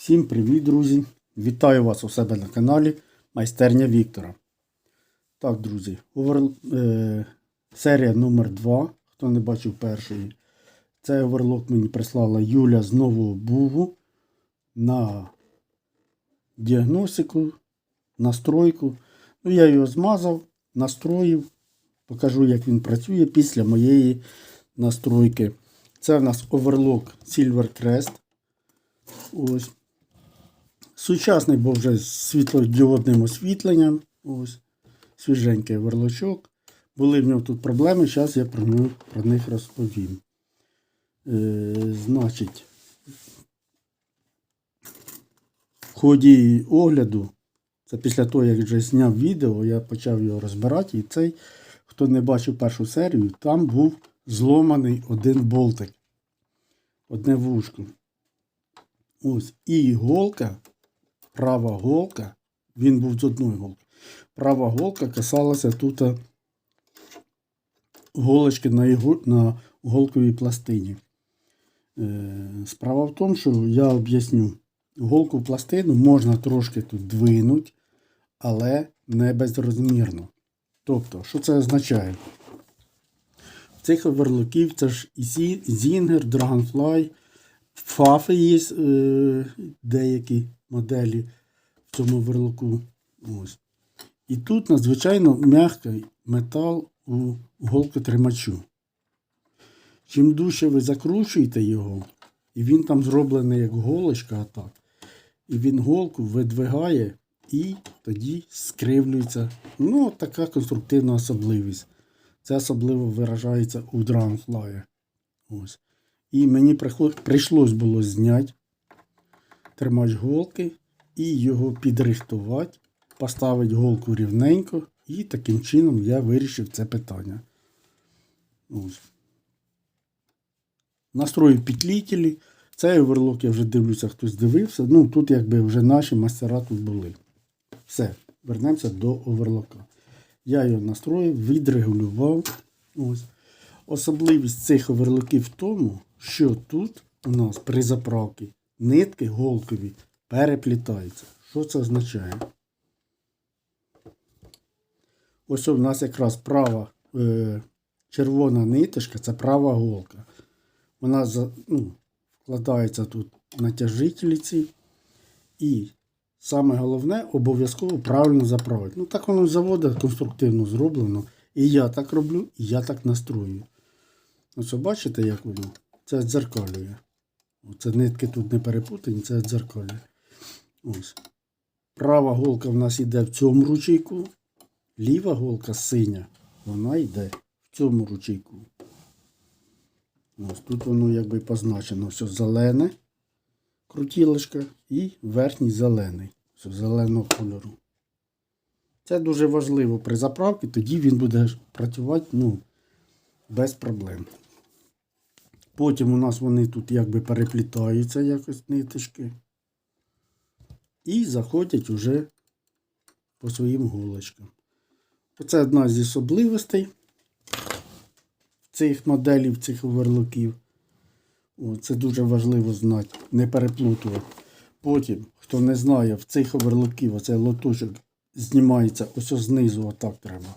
Всім привіт, друзі! Вітаю вас у себе на каналі Майстерня Віктора. Так, друзі, овер... е... серія номер 2 Хто не бачив першої, цей оверлок мені прислала Юля з Нового Бугу на діагностику, настройку. Ну, я його змазав, настроїв, покажу, як він працює після моєї настройки. Це в нас оверлок Silver Crest. Ось. Сучасний був вже з світлодіодним освітленням. Ось. Свіженький верлочок. Були в нього тут проблеми, зараз я про, нього, про них розповім. Е, значить, в ході огляду, це після того, як вже зняв відео, я почав його розбирати. І цей, хто не бачив першу серію, там був зломаний один болтик. Одне вушко. Ось. І голка, права голка, він був з одної голки. Права голка касалася тут голочки на, іго- на голковій пластині. Е, Справа в тому, що я об'ясню, голку пластину можна трошки тут двинути, але не безрозмірно. Тобто, що це означає? Цих оверлоків це ж і Зінгер, Dragonfly, Фафи є е, деякі моделі в цьому оверлоку. Ось. І тут надзвичайно м'який метал у голкотримачу. Чим дужче ви закручуєте його, і він там зроблений як голочка, отак, і він голку видвигає і тоді скривлюється. Ну, така конструктивна особливість. Це особливо виражається у Dragonfly. Ось. І мені прийшлось було зняти тримач голки і його підрихтувати, поставити голку рівненько, і таким чином я вирішив це питання. Ось. Настроїв петлітелі. Цей оверлок я вже дивлюся, хтось дивився. Ну, тут якби вже наші мастера тут були. Все, вернемося до оверлока. Я його настроїв, відрегулював. Ось. Особливість цих оверлоків в тому, що тут у нас при заправці нитки голкові переплітаються. Що це означає? Ось у нас якраз права е, червона ниточка це права голка. Вона за, ну, вкладається тут натяжительці. І саме головне обов'язково правильно заправити. Ну так воно з заводу конструктивно зроблено. І я так роблю, і я так настрою. Ось бачите, як воно? Це дзеркалює. Оце нитки тут не перепутані, це дзеркалює. Ось. Права голка в нас йде в цьому ручейку. Ліва голка синя, вона йде в цьому ручейку. Ось тут воно якби позначено все зелене крутілочка і верхній зелений. Все зеленого кольору. Це дуже важливо при заправці, тоді він буде працювати ну, без проблем. Потім у нас вони тут якби переплітаються якось ниточки. І заходять уже по своїм голочкам. Оце одна з особливостей цих моделів, цих оверлоків. О, це дуже важливо знати, не переплутувати. Потім, хто не знає, в цих оверлоків оцей лоточок знімається ось знизу, отак треба.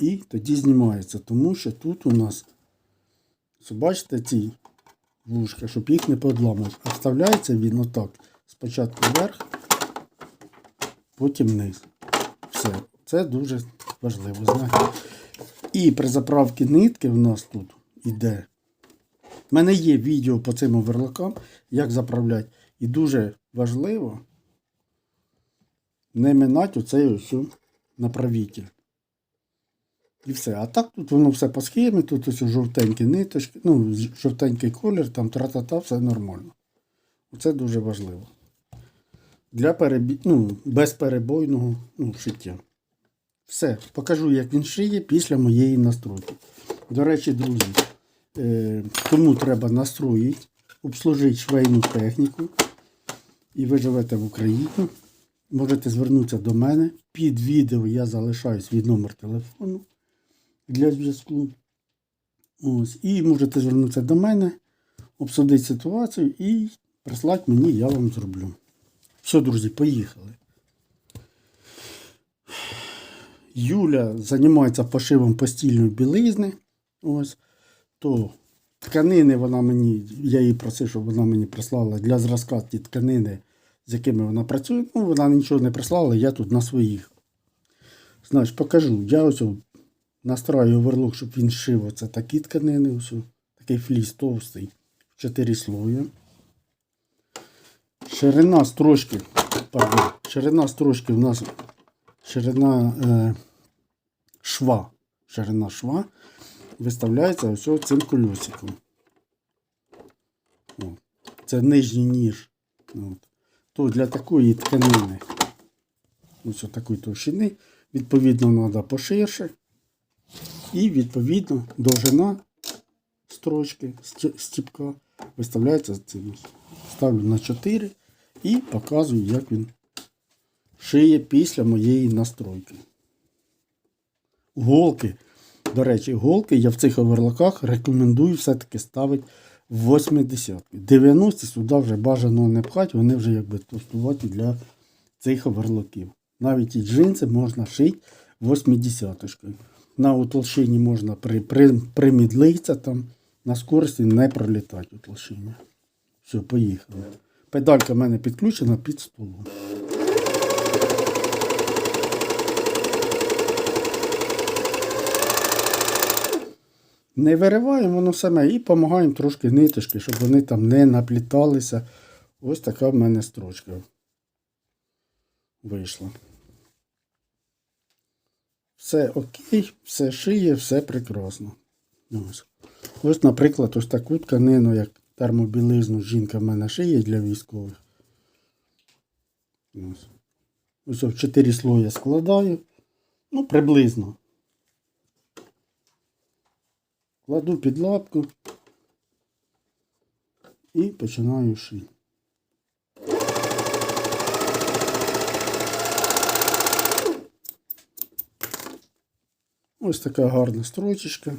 І тоді знімається, тому що тут у нас, бачите, ці вушка, щоб їх не подламати. А вставляється він отак. Спочатку вверх, потім вниз. Все. Це дуже важливо знати. І при заправці нитки в нас тут іде. У мене є відео по цим оверлокам, як заправляти. І дуже важливо не минати оцей ось направитель. І все. А так тут воно все по схемі, тут ось жовтенькі ниточки, ну, жовтенький колір, там тра-та-та, все нормально. Оце дуже важливо. Для перебі... ну, безперебойного ну, шиття. Все, покажу, як він шиє після моєї настройки. До речі, друзі, е, тому треба настроїти, обслужити швейну техніку. І ви живете в Україні. Можете звернутися до мене. Під відео я залишаю свій номер телефону для зв'язку. Ось. І можете звернутися до мене, обсудити ситуацію і прислати мені, я вам зроблю. Все, друзі, поїхали. Юля займається пошивом постільної білизни. Ось. То тканини вона мені, я їй просив, щоб вона мені прислала для зразка ті тканини, з якими вона працює. Ну, вона нічого не прислала, я тут на своїх. Значить, покажу. Я ось настраю оверлок, щоб він шив оце такі тканини. Ось, такий фліс товстий в 4 слої. Ширина строчки, пардон, ширина строчки у нас ширина е, шва. Ширина шва виставляється ось цим колесиком. Це нижній ніж. От. То для такої тканини, ось такої товщини, відповідно, треба поширше. І відповідно довжина строчки сті- стіпка виставляється цим. Ставлю на 4 і показую, як він шиє після моєї настройки. Голки. До речі, голки я в цих оверлоках рекомендую все-таки ставити в 80. 90 сюди вже бажано не пхати, вони вже якби товстуваті для цих оверлоків. Навіть і джинси можна шити 80 На утолщині можна при, при, примідлитися там, на скорості не пролітати утолщення. Все, поїхали. Педалька в мене підключена під столом. Не вириваємо воно саме і допомагаємо трошки ниточки, щоб вони там не напліталися. Ось така в мене строчка вийшла. Все окей, все шиє, все прекрасно. Ось, ось наприклад, ось таку тканину, як термобілизну, жінка в мене шиє для військових. Ось. Ось в 4 слої складаю. Ну, приблизно. Кладу під лапку і починаю шити. Ось така гарна строчечка.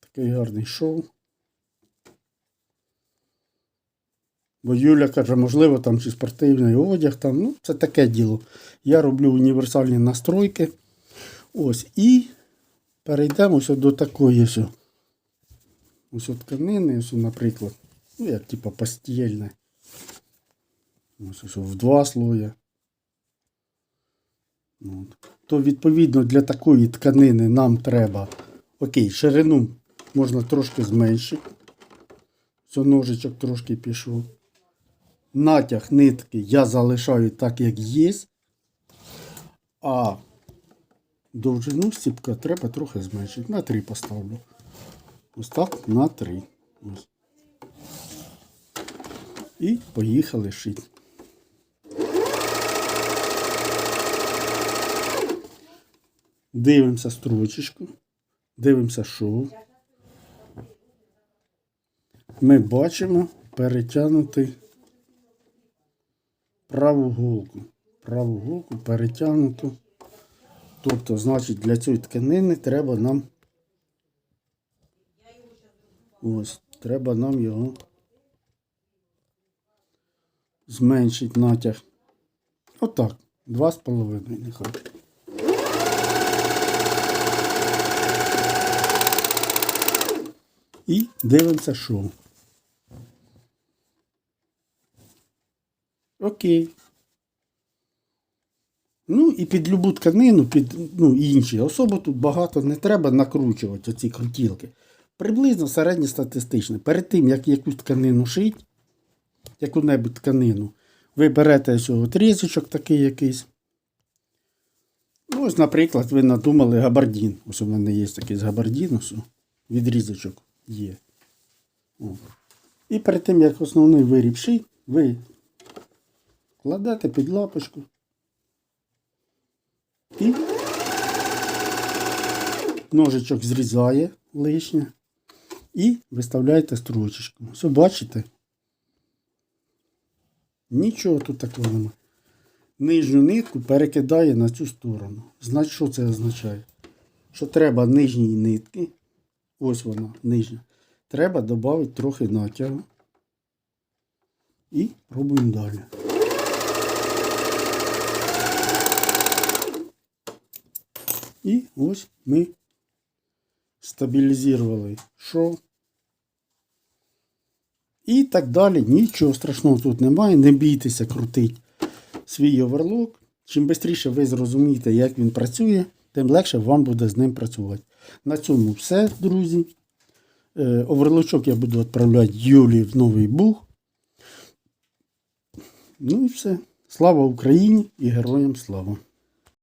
Такий гарний шов. Бо Юля каже, можливо, там чи спортивний одяг, там, ну, це таке діло. Я роблю універсальні настройки. Ось. І перейдемо ось до такої ось, ось от тканини, ось, наприклад, ну, як типа постільне. Ось, ось в два слоя. От. То відповідно для такої тканини нам треба, окей, ширину можна трошки зменшити. Все, ножичок трошки пішов. Натяг нитки я залишаю так, як є. А довжину стіпка треба трохи зменшити. На 3 поставлю. Ось так на 3. Ось. І поїхали шити. Дивимося строчечку. Дивимося шов. Ми бачимо перетягнутий праву голку. Праву голку перетягнуту. Тобто, значить, для цієї тканини треба нам. Ось, треба нам його зменшити натяг. Отак. Два з половиною нехай. І дивимося шоу. Окей. Ну і під любу тканину, під ну, інші. Особо тут багато не треба накручувати оці крутілки. Приблизно середньостатистично. Перед тим, як якусь тканину шить, яку-небудь тканину, ви берете ось отрізочок такий якийсь. Ну, ось, наприклад, ви надумали габардін. Ось у мене є такий з габардіну, відрізочок є. І перед тим, як основний виріб шить, ви кладете під лапочку. І ножичок зрізає лишнє. І виставляєте строчечку. Все, бачите? Нічого тут такого немає. Нижню нитку перекидає на цю сторону. Значить, що це означає? Що треба нижній нитки. Ось вона, нижня. Треба додати трохи натягу. І пробуємо далі. І ось ми стабілізували шов. І так далі. Нічого страшного тут немає. Не бійтеся крутити свій оверлок. Чим швидше ви зрозумієте, як він працює, тим легше вам буде з ним працювати. На цьому все, друзі. Е, Оверлочок я буду відправляти Юлі в Новий Буг. Ну і все. Слава Україні і героям слава!